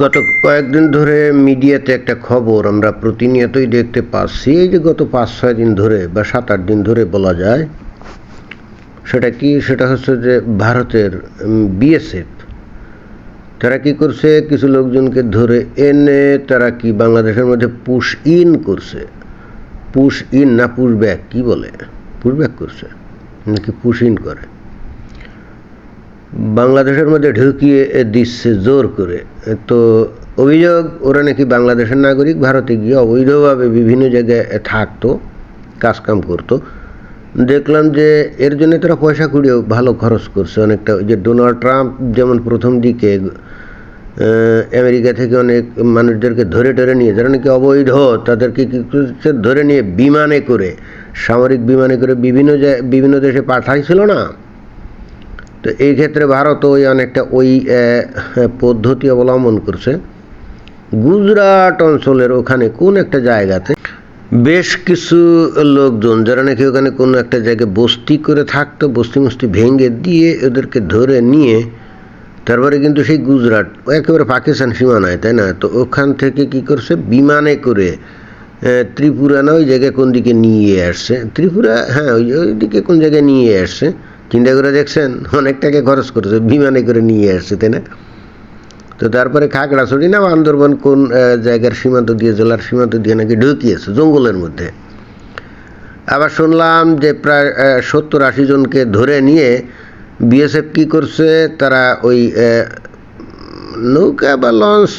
গত কয়েকদিন ধরে মিডিয়াতে একটা খবর আমরা প্রতিনিয়তই দেখতে পাচ্ছি। এই যে গত পাঁচ, ছয় দিন ধরে বা সাত, আট দিন ধরে বলা যায়, সেটা কি? সেটা হচ্ছে যে ভারতের বিএসএফ, তারা কি করছে? কিছু লোকজনকে ধরে এনে তারা কি বাংলাদেশের মধ্যে পুশ ইন করছে? পুশ ইন না পুশ ব্যাক কী বলে? পুশ ব্যাক করছে? নাকি পুশ ইন করে? বাংলাদেশের মধ্যে ঢুকিয়ে দিচ্ছে জোর করে, তো অভিযোগ, ওরা নাকি বাংলাদেশের নাগরিক, ভারতে গিয়ে অবৈধভাবে বিভিন্ন জায়গায় থাকতো, কাজকাম করতো। দেখলাম যে এর জন্য তারা পয়সা কুড়িয়েও ভালো খরচ করছে। অনেকটা ওই যে ডোনাল্ড ট্রাম্প যেমন প্রথম দিকে আমেরিকা থেকে অনেক মানুষদেরকে ধরে টরে নিয়ে, যারা নাকি অবৈধ, তাদেরকে কি করছে? ধরে নিয়ে বিমানে করে, সামরিক বিমানে করে বিভিন্ন বিভিন্ন দেশে পাঠাইছিল না। তো এই ক্ষেত্রে ভারত ওই অনেকটা ওই পদ্ধতি অবলম্বন করছে। গুজরাট অঞ্চলের ওখানে কোন একটা জায়গাতে বেশ কিছু লোকজন, যারা নাকি ওখানে কোনো একটা জায়গায় বস্তি করে থাকতো, বস্তি মস্তি ভেঙে দিয়ে ওদেরকে ধরে নিয়ে, তারপরে কিন্তু সেই গুজরাট একেবারে পাকিস্তান সীমানায়, তাই না? তো ওখান থেকে কি করছে? বিমানে করে ত্রিপুরা না ওই জায়গায় কোন দিকে নিয়ে আসছে? ত্রিপুরা হ্যাঁ ওই ওই দিকে কোন জায়গায় নিয়ে আসছে? চিন্তা করে দেখছেন, অনেক টাকা খরচ করেছে, বিমানে করে নিয়ে আসছে, তাই না? তো তারপরে খাগড়াছড়ি না বান্দরবন কোন জায়গার সীমান্ত দিয়ে, জেলার সীমান্ত দিয়ে নাকি ঢুকিয়েছে, জঙ্গলের মধ্যে। আবার শুনলাম যে প্রায় সত্তর আশি জনকে ধরে নিয়ে বিএসএফ কি করছে, তারা ওই নৌকা বা লঞ্চ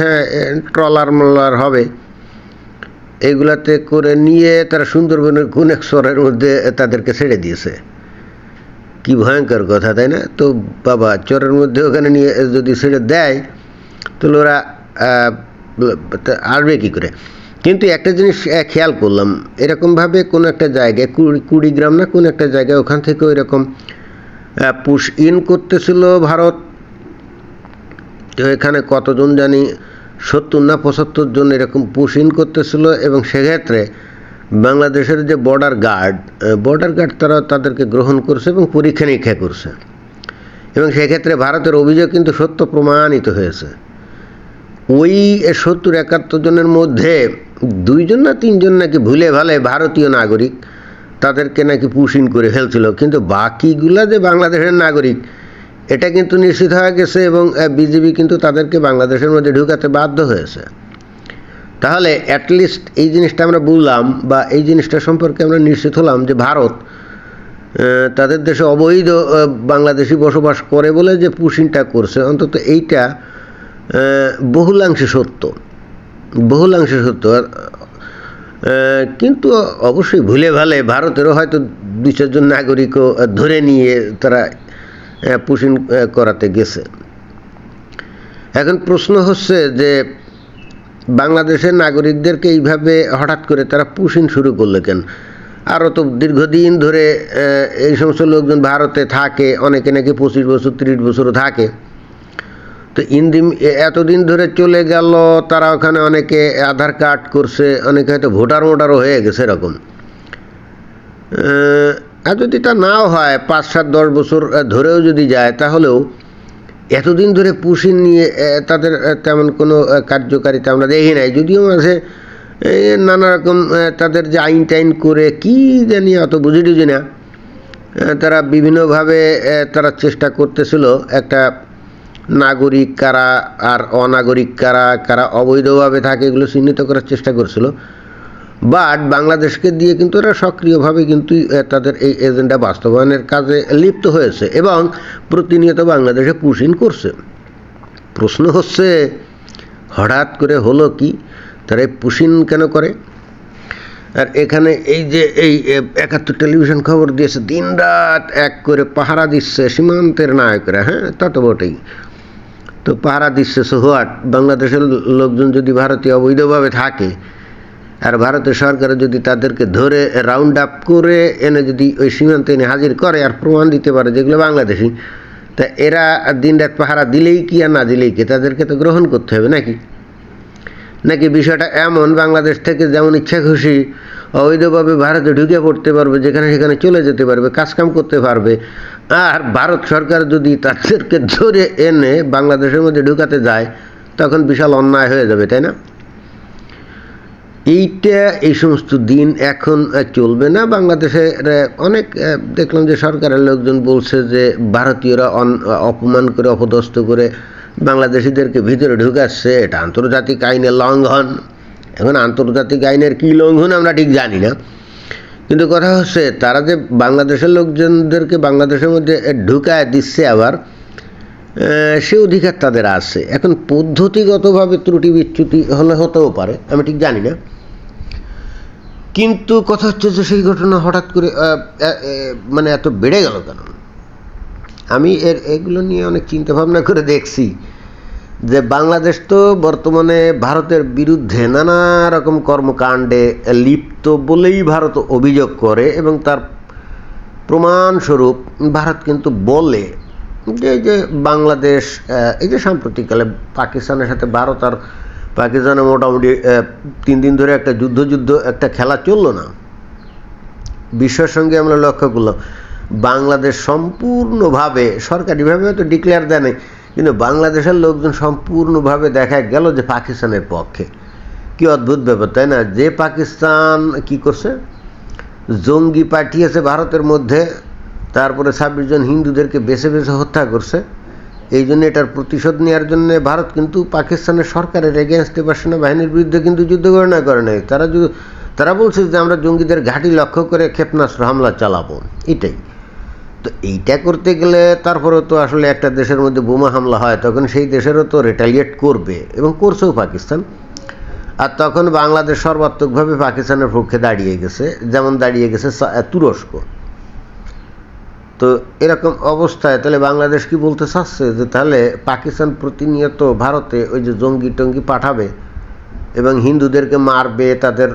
হ্যাঁ ট্রলার মলার হবে, এগুলাতে করে নিয়ে তারা সুন্দরবনের কোন এক শহরের মধ্যে তাদেরকে ছেড়ে দিয়েছে। কি ভয়ঙ্কর কথা, তাই না? তো বাবা চোরের মধ্যে ওখানে নিয়ে যদি ছেড়ে দেয়, তাহলে ওরা আসবে কী করে? কিন্তু একটা জিনিস খেয়াল করলাম, এরকমভাবে কোনো একটা জায়গায় কুড়ি কুড়িগ্রাম না, কোনো একটা জায়গায় ওখান থেকে ওই রকম পুশ ইন করতেছিল ভারত। তো এখানে কতজন জানি, সত্তর না পঁচাত্তর জন এরকম পুশ ইন করতেছিল এবং সেক্ষেত্রে বাংলাদেশের যে বর্ডার গার্ড বর্ডার গার্ড তারা তাদেরকে গ্রহণ করছে এবং পরীক্ষা নিরীক্ষা করছে। এবং সেক্ষেত্রে ভারতের অভিযোগ কিন্তু সত্য প্রমাণিত হয়েছে। ওই সত্তর একাত্তর জনের মধ্যে দুইজন না তিনজন নাকি ভুলে ভালে ভারতীয় নাগরিক, তাদেরকে নাকি পুশিন করে ফেলছিল। কিন্তু বাকিগুলা যে বাংলাদেশের নাগরিক, এটা কিন্তু নিশ্চিত হয়ে গেছে এবং বিজেপি কিন্তু তাদেরকে বাংলাদেশের মধ্যে ঢুকাতে বাধ্য হয়েছে। তাহলে অ্যাটলিস্ট এই জিনিসটা আমরা বুঝলাম বা এই জিনিসটা সম্পর্কে আমরা নিশ্চিত হলাম যে ভারত তাদের দেশে অবৈধ বাংলাদেশি বসবাস করে বলে যে পুশিনটা করছে অন্তত এইটা বহুলাংশে সত্য। বহুলাংশে সত্য। কিন্তু অবশ্যই ভুলে ভালে ভারতেরও হয়তো দুই চারজন নাগরিকও ধরে নিয়ে তারা আহ, করাতে গেছে। এখন প্রশ্ন হচ্ছে যে বাংলাদেশের নাগরিকদেরকে এইভাবে হঠাৎ করে তারা পুশিন শুরু করল কেন? আরও তো দীর্ঘদিন ধরে এই সমস্ত লোকজন ভারতে থাকে, অনেকে নাকি পঁচিশ বছর, তিরিশ বছরও থাকে। তো ইন্দিম এতদিন ধরে চলে গেল, তারা ওখানে অনেকে আধার কার্ড করছে, অনেকে হয়তো ভোটার মোটারও হয়ে গেছে এরকম। আর যদি তা নাও হয়, পাঁচ সাত দশ বছর ধরেও যদি যায়, তাহলেও এতদিন ধরে পুষিন নিয়ে তাদের তেমন কোনো কার্যকারিতা আমরা দেখি নাই। যদিও মাঝে নানা রকম তাদের যে আইন টাইন করে কি জানি অত বুঝি টুঝি না তারা বিভিন্নভাবে তারা চেষ্টা করতেছিল একটা নাগরিক কারা আর অনাগরিক কারা কারা অবৈধভাবে থাকে এগুলো চিহ্নিত করার চেষ্টা করছিল। বাট বাংলাদেশকে দিয়ে কিন্তু এরা সক্রিয়ভাবে কিন্তু তাদের এই এজেন্ডা বাস্তবায়নের কাজে লিপ্ত হয়েছে এবং প্রতিনিয়ত বাংলাদেশে পুশিন করছে। প্রশ্ন হচ্ছে, হঠাৎ করে হলো কি? তারা পুশিন কেন করে? আর এখানে এই যে এই একাত্তর টেলিভিশন খবর দিয়েছে, দিনরাত এক করে পাহারা দিচ্ছে সীমান্তের নায়করা হ্যাঁ? তা তো বটেই। তো পাহারা দিচ্ছে, সো হোয়াট? বাংলাদেশের লোকজন যদি ভারতে অবৈধভাবে থাকে আর ভারতের সরকার যদি তাদেরকে ধরে রাউন্ড আপ করে এনে যদি ওই সীমান্তে এনে হাজির করে আর প্রমাণ দিতে পারে যেগুলো বাংলাদেশি, তা এরা দিনরাত পাহারা দিলেই কি আর না দিলেই কি? তাদেরকে তো গ্রহণ করতে হবে নাকি? নাকি বিষয়টা এমন, বাংলাদেশ থেকে যেমন ইচ্ছা খুশি অবৈধভাবে ভারতে ঢুকে পড়তে পারবে, যেখানে সেখানে চলে যেতে পারবে, কাজকাম করতে পারবে, আর ভারত সরকার যদি তাদেরকে ধরে এনে বাংলাদেশের মধ্যে ঢুকাতে যায়, তখন বিশাল অন্যায় হয়ে যাবে, তাই না? এইটা এই সমস্ত দিন এখন চলবে না। বাংলাদেশে অনেক দেখলাম যে সরকারের লোকজন বলছে যে ভারতীয়রা অপমান করে, অপদস্থ করে বাংলাদেশিদেরকে ভিতরে ঢুকাচ্ছে। এটা আন্তর্জাতিক আইনের লঙ্ঘন। এখন আন্তর্জাতিক আইনের কী লঙ্ঘন আমরা ঠিক জানি না। কিন্তু কথা হচ্ছে, তারা যে বাংলাদেশের লোকজনদেরকে বাংলাদেশের মধ্যে ঢুকায় দিচ্ছে আবার সে অধিকার তাদের আছে। এখন পদ্ধতিগতভাবে ত্রুটি বিচ্যুতি হলে হতেও পারে, আমি ঠিক জানি না। কিন্তু কথা হচ্ছে যে সেই ঘটনা হঠাৎ করে মানে এত বেড়ে গেল কেন? আমি এর, এগুলো নিয়ে অনেক চিন্তা ভাবনা করে দেখছি যে বাংলাদেশ তো বর্তমানে ভারতের বিরুদ্ধে নানা রকম কর্মকাণ্ডে লিপ্ত বলেই ভারত অভিযোগ করে এবং তার প্রমাণস্বরূপ ভারত কিন্তু বলে যে যে বাংলাদেশ এই যে সাম্প্রতিককালে পাকিস্তানের সাথে ভারত আর পাকিস্তানে মোটামুটি তিন দিন ধরে একটা যুদ্ধ যুদ্ধ একটা খেলা চলল না। বিশ্বের সঙ্গে আমরা লক্ষ্য করলাম, বাংলাদেশ সম্পূর্ণভাবে, সরকারিভাবে হয়তো ডিক্লেয়ার দেয় নাই, কিন্তু বাংলাদেশের লোকজন সম্পূর্ণভাবে দেখা গেল যে পাকিস্তানের পক্ষে। কি অদ্ভুত ব্যাপার, তাই না? যে পাকিস্তান কি করছে? জঙ্গি পাঠিয়েছে ভারতের মধ্যে তারপরে ছাব্বিশ জন হিন্দুদেরকে বেছে বেছে হত্যা করছে। এই জন্য এটার প্রতিশোধ নেওয়ার জন্য ভারত কিন্তু পাকিস্তানের সরকারের এগেনস্টে বা সেনাবাহিনীর বিরুদ্ধে কিন্তু যুদ্ধ ঘোষণা করে নাই। তারা তারা বলছে যে আমরা জঙ্গিদের ঘাঁটি লক্ষ্য করে ক্ষেপণাস্ত্র হামলা চালাবো। এটাই। তো এইটা করতে গেলে তারপরে তো আসলে একটা দেশের মধ্যে বোমা হামলা হয়, তখন সেই দেশেরও তো রেটালিয়েট করবে এবং করছেও পাকিস্তান। আর তখন বাংলাদেশ সর্বাত্মকভাবে পাকিস্তানের পক্ষে দাঁড়িয়ে গেছে, যেমন দাঁড়িয়ে গেছে তুরস্ক। তো এরকম অবস্থায় তাহলে বাংলাদেশ কি বলতে চাচ্ছে যে তাহলে পাকিস্তান প্রতিনিয়ত ভারতে ওই যে জঙ্গি টঙ্গি পাঠাবে এবং হিন্দুদেরকে মারবে, তাদের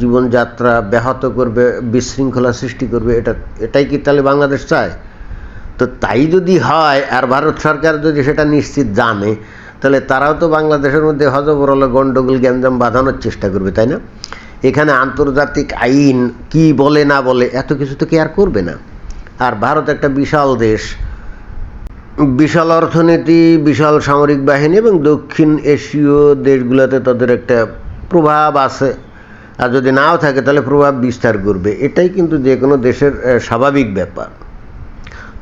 জীবনযাত্রা ব্যাহত করবে, বিশৃঙ্খলা সৃষ্টি করবে, এটা, এটাই কি তাহলে বাংলাদেশ চায়? তো তাই যদি হয় আর ভারত সরকার যদি সেটা নিশ্চিত জানে, তাহলে তারাও তো বাংলাদেশের মধ্যে হজবরল গণ্ডগোল গ্যাঞ্জাম বাঁধানোর চেষ্টা করবে, তাই না? এখানে আন্তর্জাতিক আইন কি বলে না বলে এত কিছু তো কেয়ার করবে না? আর ভারত একটা বিশাল দেশ। বিশাল অর্থনীতি, বিশাল সামরিক বাহিনী এবং দক্ষিণ এশীয় দেশগুলোতে তাদের একটা প্রভাব আছে। আর যদি নাও থাকে তাহলে প্রভাব বিস্তার করবে। এটাই কিন্তু যে কোনো দেশের স্বাভাবিক ব্যাপার।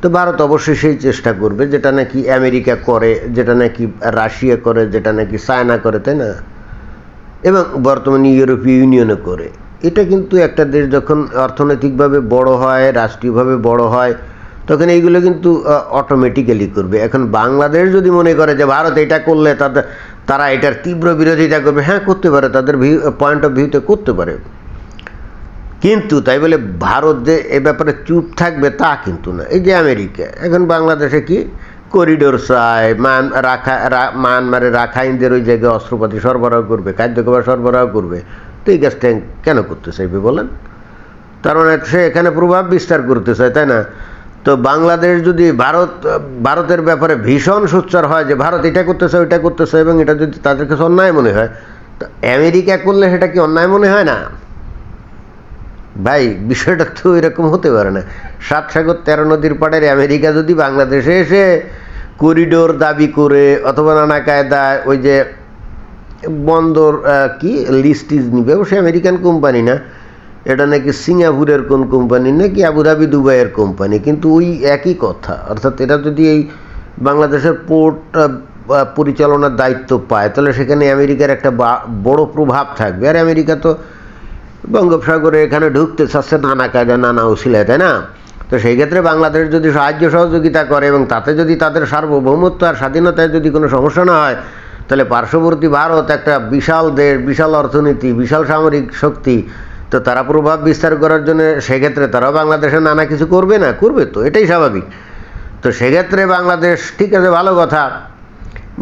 তো ভারত অবশ্যই সেই চেষ্টা করবে, যেটা নাকি আমেরিকা করে, যেটা নাকি রাশিয়া করে, যেটা নাকি চায়না করে, তাই না? এবং বর্তমানে ইউরোপীয় ইউনিয়নও করে। এটা কিন্তু একটা দেশ যখন অর্থনৈতিকভাবে বড় হয়, রাষ্ট্রীয়ভাবে বড় হয়, তখন এইগুলো কিন্তু অটোমেটিক্যালি করবে। এখন বাংলাদেশ যদি মনে করে যে ভারত এটা করলে তাদের, তারা এটার তীব্র বিরোধিতা করবে হ্যাঁ করতে পারে, তাদের ভিউ পয়েন্ট অফ ভিউতে করতে পারে। কিন্তু তাই বলে ভারত যে এ ব্যাপারে চুপ থাকবে তা কিন্তু না। এই যে আমেরিকা, এখন বাংলাদেশে কি? করিডোর চায় মান, রাখা মায়ানমারে রাখাইনদের ওই জায়গায় অস্ত্রপাতি সরবরাহ করবে খাদ্য সরবরাহ করবে। এই গ্যাসটা কেন করতে চাইবে বলেন। তার মানে সে এখানে প্রভাব বিস্তার করতে চায় তাই না? তো বাংলাদেশ যদি ভারত, ভারতের ব্যাপারে ভীষণ সোচ্চার হয় যে ভারত এটা করতেছে, ওইটা করতেছে, এবং এটা যদি তাদের কাছে অন্যায় মনে হয়, তো আমেরিকা করলে সেটা কি অন্যায় মনে হয় না? ভাই, বিষয়টা তো এরকম হতে পারে না। সাত সাগর তেরো নদীর পাড়ের আমেরিকা যদি বাংলাদেশে এসে করিডোর দাবি করে, অথবা নানা কায়দায় ওই যে বন্দর কি? লিস্টিজ নিবে সে আমেরিকান কোম্পানি না। এটা নাকি সিঙ্গাপুরের কোন কোম্পানি নাকি আবুধাবি দুবাইয়ের কোম্পানি কিন্তু ওই একই কথা। অর্থাৎ এটা যদি এই বাংলাদেশের পোর্ট পরিচালনার দায়িত্ব পায়, তাহলে সেখানে আমেরিকার একটা বড় প্রভাব থাকবে। আর আমেরিকা তো বঙ্গোপসাগরে এখানে ঢুকতে চাচ্ছে নানা কায়দা নানা উসিলায়, তাই না? তো সেই ক্ষেত্রে বাংলাদেশ যদি সাহায্য সহযোগিতা করে এবং তাতে যদি তাদের সার্বভৌমত্ব আর স্বাধীনতায় যদি কোনো সমস্যা না হয় তাহলে পার্শ্ববর্তী ভারত একটা বিশাল দেশ, বিশাল অর্থনীতি, বিশাল সামরিক শক্তি, তো তারা প্রভাব বিস্তার করার জন্য সেক্ষেত্রে তারাও বাংলাদেশে নানা কিছু করবে না? করবে তো, এটাই স্বাভাবিক। তো সেক্ষেত্রে বাংলাদেশ, ঠিক আছে, ভালো কথা।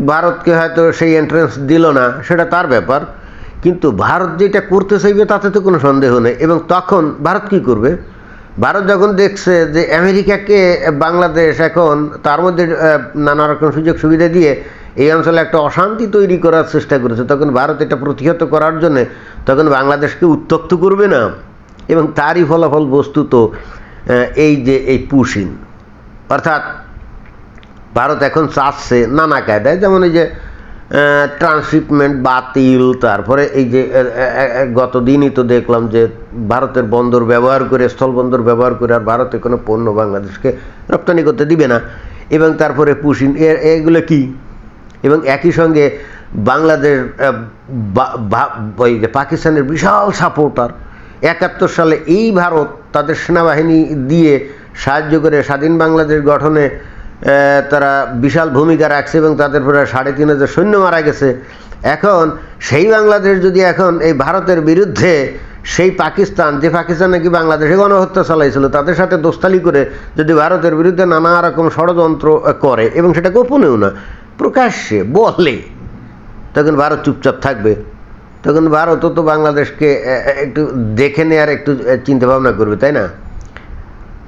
ভারতকে হয়তো সেই এন্ট্রেন্স দিল না, সেটা তার ব্যাপার। কিন্তু ভারত যেটা করতে চাইবে তাতে তো কোনো সন্দেহ নেই। এবং তখন ভারত কি করবে? ভারত যখন দেখছে যে আমেরিকাকে বাংলাদেশ এখন তার মধ্যে নানা রকম সুযোগ সুবিধা দিয়ে এই অঞ্চলে একটা অশান্তি তৈরি করার চেষ্টা করেছে। তখন ভারত এটা প্রতিহত করার জন্যে তখন বাংলাদেশকে উত্তক্ত করবে না। এবং তারই ফলাফল বস্তুত আহ, এই যে এই পুশিন। অর্থাৎ ভারত এখন চাচ্ছে নানা কায়দায় যেমন এই যে ট্রান্সশিপমেন্ট বাতিল তারপরে এই যে এ, গতদিনই তো দেখলাম যে ভারতের বন্দর ব্যবহার করে স্থল বন্দর ব্যবহার করে আর ভারতে কোনো পণ্য বাংলাদেশকে রপ্তানি করতে দিবে না। এবং তারপরে পুশিন এগুলো কি? এবং একই সঙ্গে বাংলাদেশ ওই যে পাকিস্তানের বিশাল সাপোর্টার একাত্তর সালে এই ভারত তাদের সেনাবাহিনী দিয়ে সাহায্য করে স্বাধীন বাংলাদেশ গঠনে তারা বিশাল ভূমিকা রাখছে এবং তাদের প্রায় সাড়ে তিন হাজার সৈন্য মারা গেছে। এখন সেই বাংলাদেশ যদি এখন এই ভারতের বিরুদ্ধে সেই পাকিস্তান, যে পাকিস্তান নাকি বাংলাদেশে গণহত্যা চালাইছিল, তাদের সাথে দোস্তালি করে যদি ভারতের বিরুদ্ধে নানা রকম ষড়যন্ত্র করে এবং সেটা গোপনেও না প্রকাশ্যে বলে। তখন ভারত চুপচাপ থাকবে। তখন ভারতও তো বাংলাদেশকে একটু দেখে নেওয়ার একটু চিন্তা ভাবনা করবে, তাই না?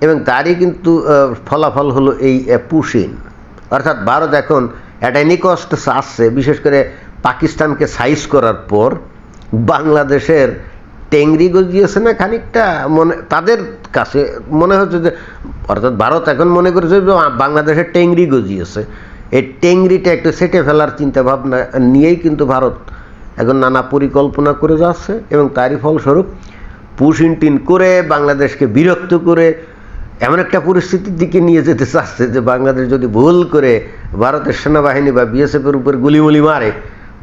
এবং তারই কিন্তু ফলাফল হলো এই পুশিন। অর্থাৎ ভারত এখন একটা নিকষ্ট আসছে, বিশেষ করে পাকিস্তানকে সাইজ করার পর বাংলাদেশের টেংরি গজিয়েছে না খানিকটা, মনে, তাদের কাছে মনে হচ্ছে যে, অর্থাৎ ভারত এখন মনে করেছে যে, বাংলাদেশের টেংরি গজিয়েছে। এই টেংরিটা একটু সেটে ফেলার চিন্তা ভাবনা নিয়েই কিন্তু ভারত এখন নানা পরিকল্পনা করে যাচ্ছে এবং তারই ফলস্বরূপ পুশ ইনটিন করে বাংলাদেশকে বিরক্ত করে এমন একটা পরিস্থিতির দিকে নিয়ে যেতে চাচ্ছে যে বাংলাদেশ যদি ভুল করে ভারতের সেনাবাহিনী বা বিএসএফের উপর গুলিমুলি মারে,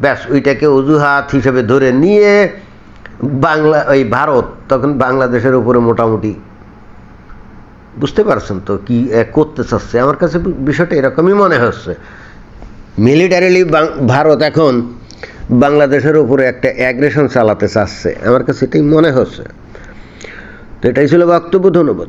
ব্যাস, ওইটাকে অজুহাত হিসেবে ধরে নিয়ে বাংলা ওই ভারত তখন বাংলাদেশের উপরে মোটামুটি বুঝতে পারছেন তো কি করতে চাচ্ছে? আমার কাছে বিষয়টা এরকমই মনে হচ্ছে। মিলিটারিলি ভারত এখন বাংলাদেশের উপরে একটা অ্যাগ্রেশন চালাতে চাচ্ছে। আমার কাছে এটাই মনে হচ্ছে। তো এটাই ছিল বক্তব্য, ধন্যবাদ।